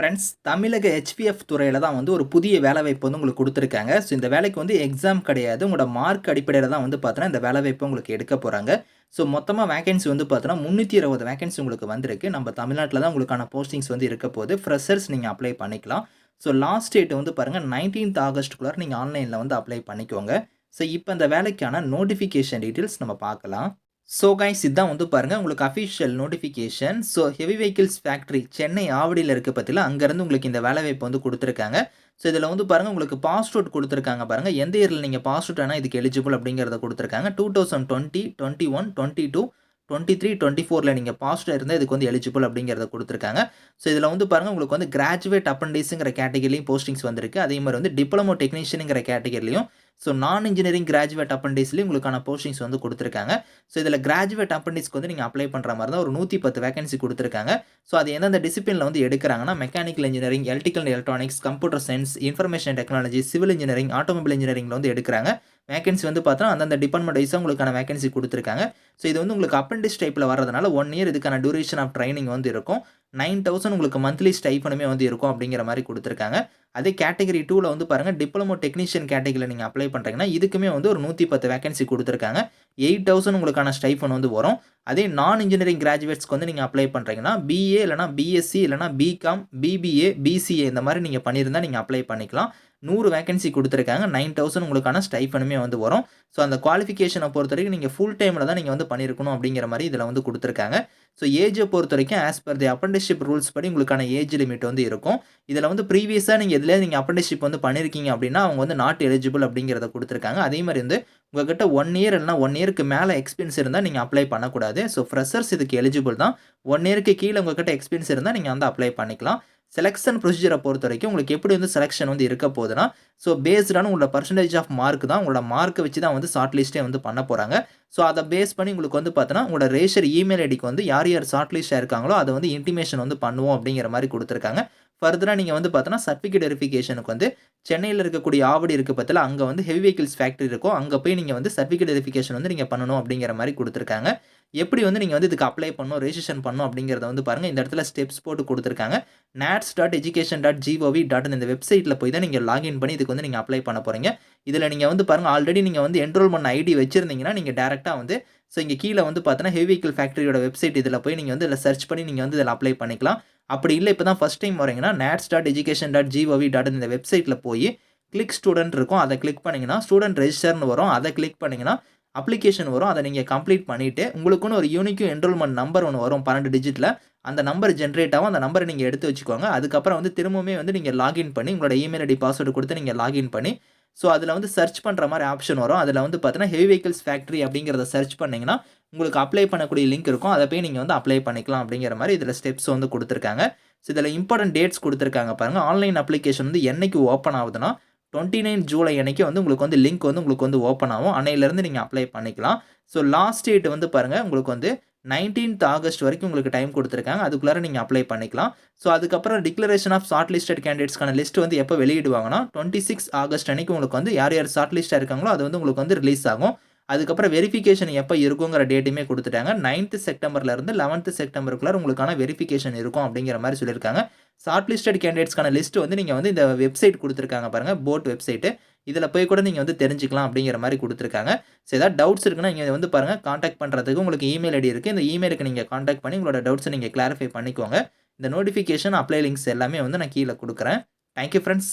Friends தமிழக HPF துறையில் தான் வந்து ஒரு புதிய வேலைவாய்ப்பு வந்து உங்களுக்கு கொடுத்துருக்காங்க. ஸோ இந்த வேலைக்கு வந்து எக்ஸாம் கிடையாது. உங்களோட மார்க் அடிப்படையில் தான் வந்து பார்த்தோன்னா இந்த வேலைவாய்ப்பு உங்களுக்கு எடுக்க போகிறாங்க ஸோ மொத்தமாக வேகன்சி வந்து பார்த்தோன்னா முந்நூற்றி இருபது வேகன்சி உங்களுக்கு வந்திருக்கு. நம்ம தமிழ்நாட்டில் தான் உங்களுக்கான போஸ்டிங்ஸ் வந்து இருக்க போது ஃப்ரெஷர்ஸ் நீங்கள் அப்ளை பண்ணிக்கலாம். ஸோ லாஸ்ட் டேட் வந்து பாருங்கள் நைன்டீன்த் ஆகஸ்ட்டுக்குள்ளார நீங்கள் ஆன்லைனில் வந்து அப்ளை பண்ணிக்கோங்க. ஸோ இப்போ இந்த வேலைக்கான நோட்டிஃபிகேஷன் டீட்டெயில்ஸ் நம்ம பார்க்கலாம். ஸோ கைஸ் இதுதான் வந்து பாருங்கள் உங்களுக்கு official notification so heavy vehicles factory Chennai ஆவடியில் இருக்க பற்றியில் அங்கேருந்து உங்களுக்கு இந்த வேலைவாய்ப்பு வந்து கொடுத்துருக்காங்க. ஸோ இதில் வந்து பாருங்கள் உங்களுக்கு பாஸ் அவுட் கொடுத்துருக்காங்க பாருங்கள் எந்த இயரில் நீங்கள் பாஸ் அவுட் ஆனால் இதுக்கு எலிஜிபிள் அப்படிங்கிறத கொடுத்துருக்காங்க. Two thousand twenty twenty one twenty two twenty three twenty ஃபோரில் நீங்கள் பாஸ்டாக இருந்தால் இதுக்கு வந்து எலிஜிபிள் அப்படிங்கிறத கொடுத்துருக்காங்க. ஸோ இதில் வந்து பாருங்கள் உங்களுக்கு வந்து கிராஜுவேட் அப்ரண்டிஸுங்கிற கேட்டகரிலையும் போஸ்டிங்ஸ் வந்திருக்கு. அதே மாதிரி வந்து டிப்ளமோ டெக்னீஷியனுங்கிற கேட்டகரிலையும் ஸோ நான் இன்ஜினியரிங் கிராஜுவேட் அப்பண்டிஸ்லேயும் உங்களுக்கான போஸ்டிங்ஸ் வந்து கொடுத்துருக்காங்க. ஸோ இதில் கிராஜுவேட் அப்பண்டிஸ்க்கு வந்து நீங்கள் அப்ளை பண்ணுற மாதிரி தான் ஒரு நூற்றி பத்து வேகன்சி கொடுத்துருக்காங்க. ஸோ அது எந்தெந்த டிசிப்ளினில் வந்து எடுக்கிறாங்கன்னா mechanical engineering electrical electronics computer science information technology civil engineering automobile இன்ஜினியரிங்கில் வந்து எடுக்கிறாங்க. வேகன்சி வந்து பார்த்தோன்னா அந்தந்த டிபார்ட்மெண்ட் வைஸாக உங்களுக்கான வேகன்சி கொடுத்துருக்காங்க. ஸோ இது வந்து உங்களுக்கு அப்பண்டிஸ் டைப்பில் வரதுனால ஒன் இயர் இதுக்கான டியூரேஷன் ஆஃப் ட்ரைனிங் வந்து இருக்கும். நைன் தௌசண்ட் உங்களுக்கு மந்த்லி ஸ்டைஃபனுமே வந்து இருக்கும் அப்படிங்கிற மாதிரி கொடுத்துருக்காங்க. அதே கேட்டகரி டூவில் வந்து பாருங்கள் டிப்ளமோ டெக்னீஷியன் கேட்டகரியில் நீங்கள் அப்ளை பண்ணுறீங்கன்னா இதுக்குமே வந்து ஒரு நூற்றி பத்து வேகன்சி கொடுத்துருக்காங்க. எயிட் தௌசண்ட் உங்களுக்கான ஸ்டைஃபன் வந்து வரும். அதே நான் இன்ஜினியரிங் கிராஜுவேட்ஸ்க்கு வந்து நீங்கள் அப்ளை பண்ணுறீங்கன்னா பிஏ இல்லைனா பிஎஸ்சி இல்லைனா பிகாம் பிபிஏ பிசிஏ இந்த மாதிரி நீங்கள் பண்ணியிருந்தால் நீங்கள் அப்ளை பண்ணிக்கலாம். நூறு வேகன்சி கொடுத்துருக்காங்க நைன் தௌசண்ட் உங்களுக்கான ஸ்டைஃபனுமே வந்து வரும். ஸோ அந்த குவாலிஃபிகேஷனை பொறுத்த வரைக்கும் நீங்கள் ஃபுல் டைமில் தான் நீங்கள் வந்து பண்ணியிருக்கணும் அப்படிங்கிற மாதிரி இதில் வந்து கொடுத்துருக்காங்க. ஸோ ஏஜை பொறுத்த வரைக்கும் as per the apprenticeship rules படி உங்களுக்கான ஏஜ் லிமிட் வந்து இருக்கும். இதில் வந்து ப்ரீவியஸாக நீங்கள் எதுலேயே நீங்கள் அப்ரண்டிஸ்ஷிப் வந்து பண்ணியிருக்கீங்க அப்படின்னா அவங்க வந்து நாட் எலிஜிபிள் அப்படிங்கிறத கொடுத்துருக்காங்க. அதே மாதிரி வந்து உங்கள்கிட்ட ஒன் இயர் இல்லைனா ஒன் இயருக்கு மேலே எக்ஸ்பீரியன்ஸ் இருந்தால் நீங்கள் அப்ளை பண்ணக்கூடாது. ஸோ ஃப்ரெஷர்ஸ் இதுக்கு எலிஜிபிள் தான். ஒன் இயருக்கு கீழே உங்கள்கிட்ட எக்ஸ்பீரியன்ஸ் இருந்தால் நீங்கள் வந்து அப்ளை பண்ணிக்கலாம். செலெக்ஷன் ப்ரொசீஜரை பொறுத்த வரைக்கும் உங்களுக்கு எப்படி வந்து செலெக்ஷன் வந்து இருக்க போகுதுன்னா ஸோ பேஸ்டான உங்களோட பர்சன்டேஜ் ஆஃப் மார்க் தான் உங்களோட மார்க்கை வச்சு தான் வந்து ஷார்ட் லிஸ்ட்டே வந்து பண்ண போகிறாங்க ஸோ அதை பேஸ் பண்ணி உங்களுக்கு வந்து பார்த்தோன்னா உங்களோட ரேஷர் இமெயில் ஐடிக்கு வந்து யார் யார் ஷார்ட் லிஸ்ட்டாக இருக்காங்களோ அதை வந்து இன்டிமேஷன் வந்து பண்ணுவோம் அப்படிங்கிற மாதிரி கொடுத்துருக்காங்க. ஃபர்தராக நீங்கள் வந்து பார்த்தோன்னா சர்டிஃபிகேட் வெரிஃபிகேஷனுக்கு வந்து சென்னையில் இருக்கக்கூடிய ஆவடி இருக்க பற்றில அங்கே வந்து ஹெவி வெஹிக்கிள்ஸ் ஃபேக்ட்ரி இருக்கும். அங்கே போய் நீங்கள் வந்து சர்டிஃபிகேட் வெரிஃபிகேஷன் வந்து நீங்கள் பண்ணணும் அப்படிங்கிற மாதிரி கொடுத்துருக்காங்க. எப்படி வந்து நீங்கள் வந்து இதுக்கு அப்ளை பண்ணணும் ரெஜிஸ்ட்ரேஷன் பண்ணணும் அப்படிங்கிறத வந்து பாருங்கள் இந்த இடத்துல ஸ்டெப்ஸ் போட்டு கொடுத்துருக்காங்க. NATS dot education dot GOV dot இந்த வெப்சைட்டில் போய் தான் நீங்கள் லாகின் பண்ணி இதுக்கு வந்து நீங்கள் அப்ளை பண்ண போகிறீங்க இதில் நீங்கள் வந்து பாருங்கள் ஆல்ரெடி நீங்கள் வந்து என்ரோல்மெண்ட் ஐடி வச்சிருந்தீங்கன்னா நீங்கள் டேரெக்டாக வந்து ஸோ இங்கே கீழே வந்து பார்த்தோன்னா ஹெவி வெஹிக்கிள் ஃபேக்ட்ரியோட வெப்சைட் இதில் போய் நீங்கள் வந்து இதில் சர்ச் பண்ணி நீங்கள் வந்து இதில் அப்ளை பண்ணிக்கலாம். அப்படி இல்லை இப்போ தான் ஃபஸ்ட் டைம் வரீங்கன்னா NATS dot education dot GOV dot இந்த வெப்சைட்டில் போய் கிளிக் ஸ்டூடெண்ட் இருக்கும். அதை கிளிக் பண்ணிங்கன்னா ஸ்டூடெண்ட் ரெஜிஸ்டர்னு வரும். அதை கிளிக் பண்ணிங்கன்னா அப்ளிகேஷன் வரும் அதை நீங்கள் கம்ப்ளீட் பண்ணிவிட்டு உங்களுக்குன்னு ஒரு யூனிக்கும் என்ரோல்மெண்ட் நம்பர் ஒன்று வரும் பன்னெண்டு டிஜிட்டில் அந்த நம்பர் ஜென்ரேட் ஆகும் அந்த நம்பரை நீங்கள் எடுத்து வச்சுக்கோங்க. அதுக்கப்புறம் வந்து திரும்பவுமே வந்து நீங்கள் லாகின் பண்ணி உங்களோட இமெயில் ஐடி பாஸ்வேர்டு கொடுத்து நீங்கள் லாகின் பண்ணி ஸோ அதில் வந்து சர்ச் பண்ணுற மாதிரி ஆப்ஷன் வரும். அதில் வந்து பார்த்தீங்கன்னா ஹெவி வெஹிக்கிள்ஸ் ஃபேக்ட்ரி அப்படிங்கிறத சர்ச் பண்ணிங்கன்னா உங்களுக்கு அப்ளை பண்ணக்கூடிய லிங்க் இருக்கும். அதை போய் நீங்கள் வந்து அப்ளை பண்ணிக்கலாம் அப்படிங்கிற மாதிரி இதில் ஸ்டெப்ஸ் வந்து கொடுத்துருக்காங்க. ஸோ இதில் இம்பார்ட்டன்ட் டேட்ஸ் கொடுத்துருக்காங்க பாருங்கள் ஆன்லைன் அப்ளிகேஷன் வந்து என்றைக்கு ஓப்பன் ஆகுதுன்னா டுவெண்ட்டி நைன் ஜூலை அன்னைக்கு வந்து உங்களுக்கு வந்து லிங்க் வந்து உங்களுக்கு வந்து ஓப்பன் ஆகும். அன்னையிலேருந்து நீங்கள் அப்ளை பண்ணிக்கலாம். ஸோ லாஸ்ட் டேட் வந்து பாருங்கள் உங்களுக்கு வந்து நைன்டீன்த் ஆகஸ்ட் வரைக்கும் உங்களுக்கு டைம் கொடுத்துருக்காங்க. அதுக்குள்ளார நீங்கள் அப்ளை பண்ணிக்கலாம். ஸோ அதுக்கப்புறம் டிக்ளரேஷன் ஆஃப் ஷார்ட் லிஸ்டட் கேண்டிடேட்ஸ்க்கான லிஸ்ட் வந்து எப்போ வெளியிடுவாங்கன்னா டுவெண்ட்டி சிக்ஸ் ஆகஸ்ட் அன்னைக்கு உங்களுக்கு வந்து யார் யார் ஷார்ட் லிஸ்ட்டாக இருக்காங்களோ அது வந்து உங்களுக்கு வந்து ரிலீஸ் ஆகும். அதுக்கப்புறம் வெரிஃபிகேஷன் எப்போ இருக்குங்கிற டேட்டுமே கொடுத்துட்டாங்க. நைன்த்து செப்டம்பர்லேருந்து லெவன்த்து செப்டம்பருக்குள்ளே உங்களுக்கான வெரிஃபிகேஷன் இருக்கும் அப்படிங்கிற மாதிரி சொல்லியிருக்காங்க. ஷார்ட் லிஸ்டட் கேண்டிடேட்ஸ்க்கான லிஸ்ட் வந்து நீங்கள் வந்து இந்த வெப்சைட் கொடுத்துருக்காங்க பாருங்கள் போட் வெப்சைட்டு இதில் போய் கூட நீங்கள் வந்து தெரிஞ்சுக்கலாம் அப்படிங்கிற மாதிரி கொடுத்துருக்காங்க. ஸோ ஏதாவது டவுட்ஸ் இருக்குன்னா நீங்கள் வந்து பாருங்கள் காண்டாக்ட் பண்ணுறதுக்கு உங்களுக்கு இமெயில் ஐடி இருக்குது இந்த இமெயிலுக்கு நீங்கள் காண்டாக்ட் பண்ணி உங்களோட டவுட்ஸை நீங்கள் கிளாரிஃபை பண்ணிக்கோங்க. இந்த நோட்டிஃபிகேஷன் அப்ளை லிங்க்ஸ் எல்லாமே வந்து நான் கீழே கொடுக்குறேன். Thank you friends